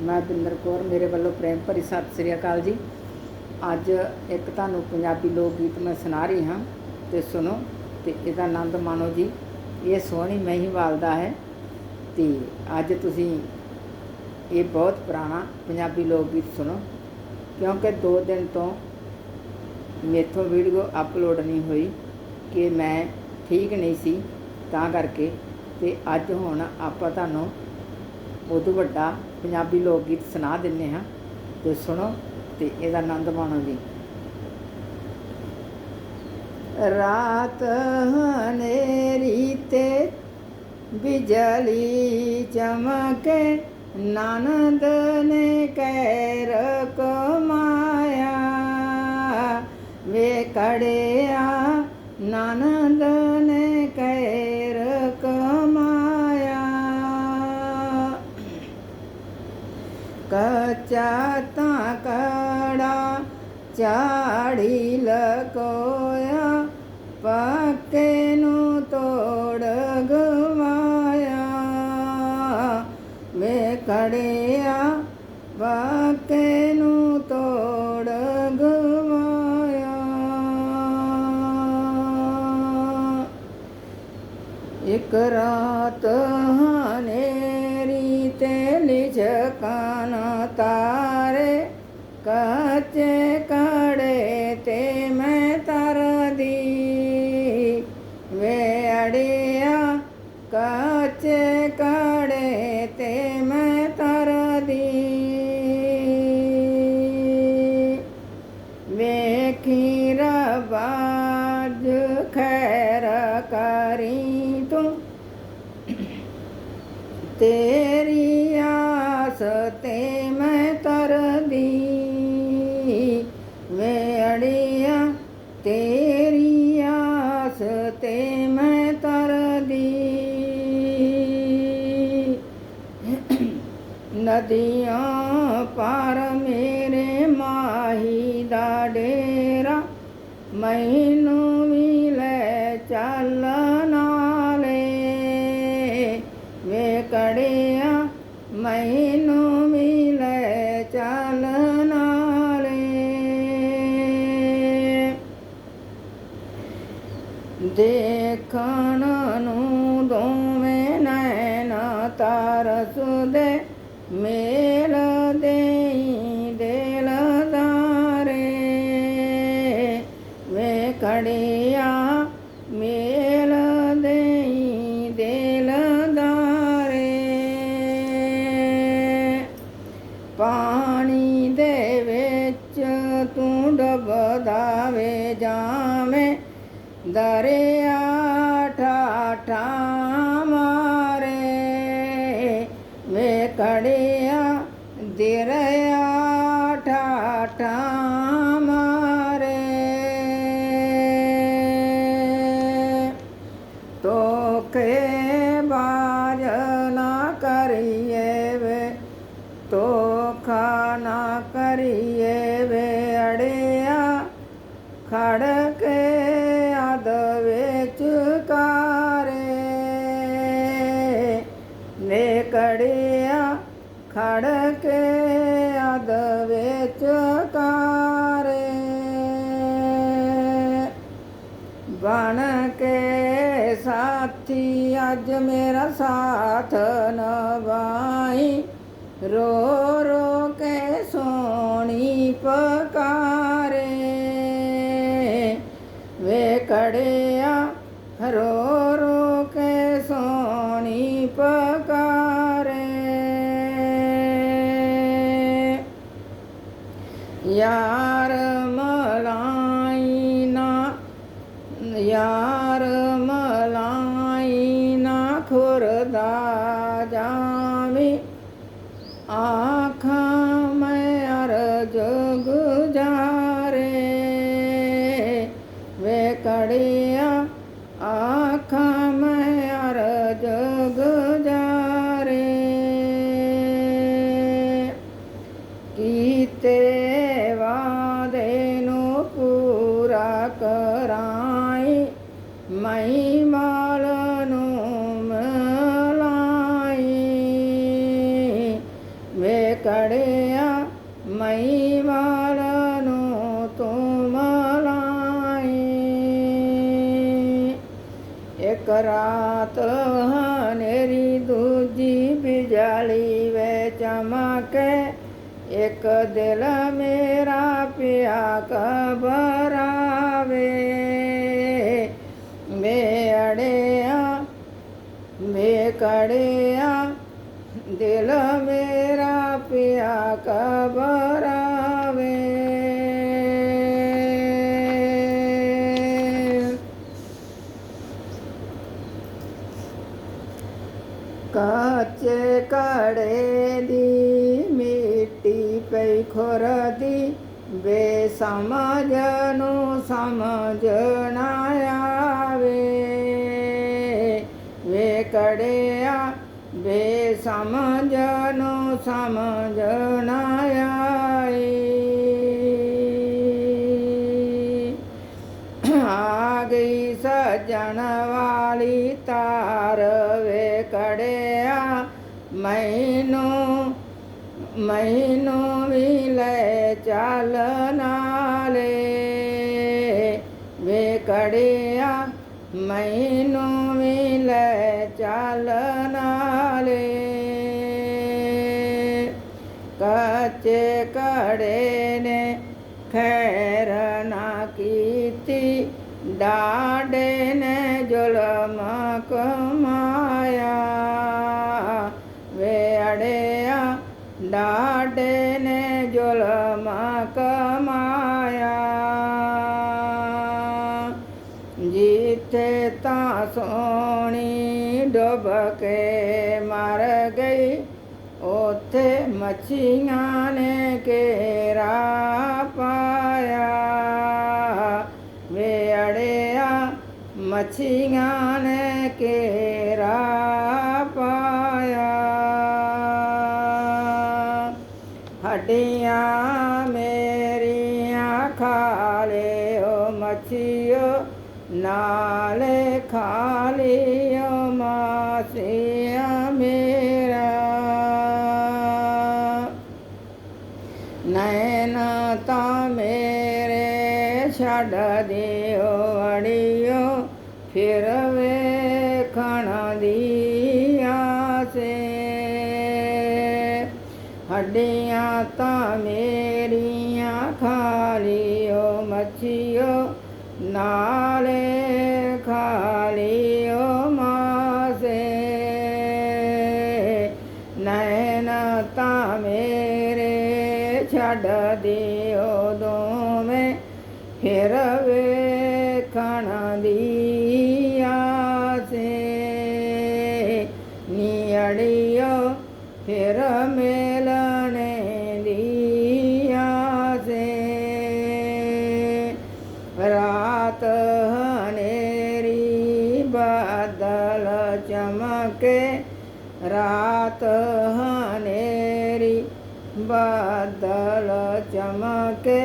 ਮੈਂ ਬਿੰਦਰ ਕੌਰ, ਮੇਰੇ ਵੱਲੋਂ ਪ੍ਰੇਮ ਭਰੀ ਸਤਿ ਸ੍ਰੀ ਅਕਾਲ ਜੀ। ਅੱਜ ਇੱਕ ਤੁਹਾਨੂੰ ਪੰਜਾਬੀ ਲੋਕ ਗੀਤ ਮੈਂ ਸੁਣਾ ਰਹੀ ਹਾਂ, ਤੇ ਸੁਣੋ, ਤੇ ਇਹਦਾ ਆਨੰਦ ਮਾਣੋ ਜੀ। ਇਹ ਸੋਹਣੀ ਮਹੀਵਾਲ ਦਾ ਹੈ, ਤੇ ਅੱਜ ਤੁਸੀਂ ਇਹ ਬਹੁਤ ਪੁਰਾਣਾ ਪੰਜਾਬੀ ਲੋਕ ਗੀਤ ਸੁਣੋ, ਕਿਉਂਕਿ 2 ਦਿਨ ਤੋਂ ਮੇਥੋਂ ਵੀਡੀਓ ਅਪਲੋਡ ਨਹੀਂ ਹੋਈ ਕਿ ਮੈਂ ਠੀਕ ਨਹੀਂ ਸੀ, ਤਾਂ ਕਰਕੇ, ਤੇ ਅੱਜ ਹੁਣ ਆਪਾਂ ਤੁਹਾਨੂੰ ਉਦੋਂ ਵੱਡਾ ਪੰਜਾਬੀ ਲੋਕ ਗੀਤ ਸੁਣਾ ਦਿੰਨੇ ਹਾਂ, ਤੇ ਸੁਣੋ ਤੇ ਇਹਦਾ ਆਨੰਦ ਮਾਣੋ ਜੀ। ਰਾਤ ਹਨੇਰੀ ਤੇ ਬਿਜਲੀ ਚਮਕੇ, ਨਾਨਦ ਨੇ ਕਹਿਰ ਕਮਾਇਆ ਵੇ ਕੜਿਆ ਨਾਨਦ ਕੱਚਾ ਤਾਂ ਕੜਾ ਚਾੜੀ ਲਕੋਇਆ, ਪੱਕੇ ਨੂੰ ਤੋੜ ਗਵਾਇਆ। ਵੇ ਕੜਿਆ ਪੱਕੇ ਨੂੰ ਤੋੜ ਗਵਾਇਆ। ਇੱਕ ਰਾਤ ਤੇਰੀ ਆਸ ਤੇ ਮੈਂ ਤਰਦੀ ਵੇ ਅੜਿਆ ਤੇਰੀ ਆਸ ਤੇ ਮੈਂ ਤਰਦੀ। ਨਦੀਆਂ ਪਾਰ ਮੇਰੇ ਮਾਹੀ ਦਾ ਡੇਰਾ, ਮੈਨੂੰ ਵੀ ਲੈ ਚੱਲ ਨੈਣ ਤਰਸਦੇ ਮੇਲ ਦੇਈ ਦਿਲਦਾਰੇ ਵੇ ਕੜਿਆ ਮੇਲ ਦੇਈ ਦਿਲਦਾਰੇ ਪਾਣੀ ਦੇ ਵਿੱਚ ਤੂੰ ਡੁੱਬਦਾ ਵੇ ਜਾਵੇਂ ਦਰਿਆ ਠਾਠਾ ਮਾਰੇ। ਤੋਖੇ ਬਾਜ ਨਾ ਕਰੀਏ ਵੇ ਤੋਖਾ ਨਾ ਕਰੀਏ ਵੇ ਅੜਿਆ ਖੜ ਕੇ ਕੇ ਸਾਥੀ, ਅੱਜ ਮੇਰਾ ਸਾਥ ਨਵਾਈ ਰੋ ਰੋ ਕੇ ਸੋਣੀ ਪਕਾਰੇ। ਵੇ ਕੜਿਆ ਰੋ ਰੋ ਕੇ ਸੋਣੀ ਪਕਾਰੇ ਆਖਾਂ ਮੈਂ ਅਰਜ ਗੁਜ਼ਾਰੇ। ਵੇ ਕੜਿਆ ਆਖਾਂ ਮੈਂ ਅਰਜ ਗੁਜ਼ਾਰੇ। ਕੀਤੇ ਵਾਦੇ ਇੱਕ ਰਾਤ ਹਨੇਰੀ ਦੂਜੀ ਬਿਜਲੀ ਵੇ ਚਮਕੇ। ਇੱਕ ਦਿਲ ਮੇਰਾ ਪਿਆ ਕਬਰਾਵੇ ਵੇ ਅੜਿਆ ਵੇ ਦਿਲ ਮੇਰਾ ਪਿਆ ਕਬਰਾਵੇ ਕੱਚੇ ਕੜੇ ਦੀ ਮਿੱਟੀ ਪਈ ਖੁਰਦੀ ਵੇ ਸਮਝ ਨੂੰ ਸਮਝ ਨਾ ਆਵੇ ਵੇ ਕੜਿਆ ਵੇ ਸਮਝ ਨੂੰ ਸਮਝ ਨਾ ਆਈ ਲੈ ਚੱਲ ਨਾਲੇ ਵੇ ਕੜਿਆ ਮੈਨੂੰ ਵੀ ਲੈ ਚੱਲ ਨਾਲੇ ਕੱਚੇ ਕੜੇ ਨੇ ਖੈਰ ਨਾ ਕੀਤੀ, ਡਾਡੇ ਨੇ ਜਿੱਥੇ ਤਾਂ ਸੋਹਣੀ ਡੁੱਬ ਕੇ ਮਰ ਗਈ। ਉਥੇ ਮੱਛੀਆਂ ਨੇ ਘੇਰਾ ਪਾਇਆ। ਵੇ ਅੜਿਆ ਮੱਛੀਆਂ ਨੇ ਘੇਰਾ ਪਾਇਆ। ਨੈਣ ਤਾਂ ਮੇਰੇ ਛੱਡ ਦਿਓ, ਅੜਿਓ। ਫਿਰ ਵੇਖਣ ਦੀ ਆਸੇ। ਹੱਡੀਆਂ ਤਾਂ ਮੇਰੀਆਂ ਖਾਲੀਓ, ਮੱਛੀਓ। ਨਾਲੇ ਫਿਰ ਵੇਖਣ ਦੀ ਆਸੇ ਨੀੜਿਓ ਫਿਰ ਮਿਲਣੇ ਦੀ ਆਸੇ ਰਾਤ ਹਨੇਰੀ ਬਾਦਲ ਚਮਕੇ ਰਾਤ ਹਨੇਰੀ ਬਾਦਲ ਚਮਕੇ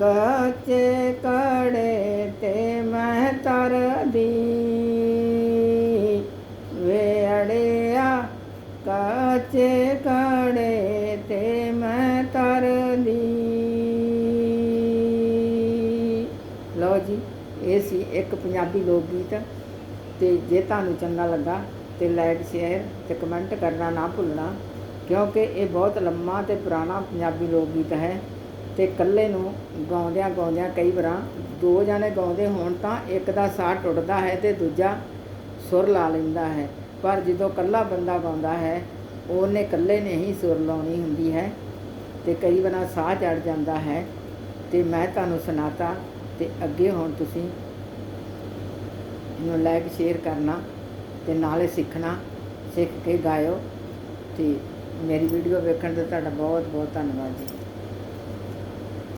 ਕੱਚੇ ਕੜੇ ਤੇ ਮੈਂ ਤਰਦੀ। ਵੇ ਅੜਿਆ, ਕੱਚੇ ਕੜੇ ਤੇ ਮੈਂ ਤਰਦੀ। ਲਓ ਜੀ, ਇਹ ਸੀ ਇੱਕ ਪੰਜਾਬੀ ਲੋਕ ਗੀਤ ਤੇ ਜੇ ਤੁਹਾਨੂੰ ਚੰਗਾ ਲੱਗਾ ਤੇ ਲਾਈਕ, ਸ਼ੇਅਰ ਤੇ ਕਮੈਂਟ ਕਰਨਾ ਨਾ ਭੁੱਲਣਾ, ਕਿਉਂਕਿ ਇਹ ਬਹੁਤ ਲੰਮਾ ਤੇ ਪੁਰਾਣਾ ਪੰਜਾਬੀ ਲੋਕ ਗੀਤ ਹੈ। ਤੇ ਇਕੱਲੇ ਨੂੰ ਗਾਉਂਦਿਆਂ ਗਾਉਂਦਿਆਂ ਕਈ ਵਾਰਾਂ ਦੋ ਜਾਣੇ ਗਾਉਂਦੇ ਹੋਣ ਤਾਂ ਇੱਕ ਦਾ ਸਾਹ ਟੁੱਟਦਾ ਹੈ ਤੇ ਦੂਜਾ ਸੁਰ ਲਾ ਲੈਂਦਾ ਹੈ। ਪਰ ਜਦੋਂ ਇਕੱਲਾ ਬੰਦਾ ਗਾਉਂਦਾ ਹੈ, ਉਹਨੇ ਇਕੱਲੇ ਨੇ ਹੀ ਸੁਰ ਲਾਉਣੀ ਹੁੰਦੀ ਹੈ ਤੇ ਕਈ ਵਾਰਾਂ ਸਾਹ ਚੜ ਜਾਂਦਾ ਹੈ। ਤੇ ਮੈਂ ਤੁਹਾਨੂੰ ਸੁਣਾਤਾ ਤੇ ਅੱਗੇ ਹੁਣ ਤੁਸੀਂ ਇਹਨੂੰ ਲਾਈਕ, ਸ਼ੇਅਰ ਕਰਨਾ ਤੇ ਨਾਲੇ ਸਿੱਖਣਾ, ਸਿੱਖ ਕੇ ਗਾਇਓ ਤੇ ਮੇਰੀ ਵੀਡੀਓ ਵੇਖਣ ਦਾ ਤੁਹਾਡਾ ਬਹੁਤ ਬਹੁਤ ਧੰਨਵਾਦ ਜੀ।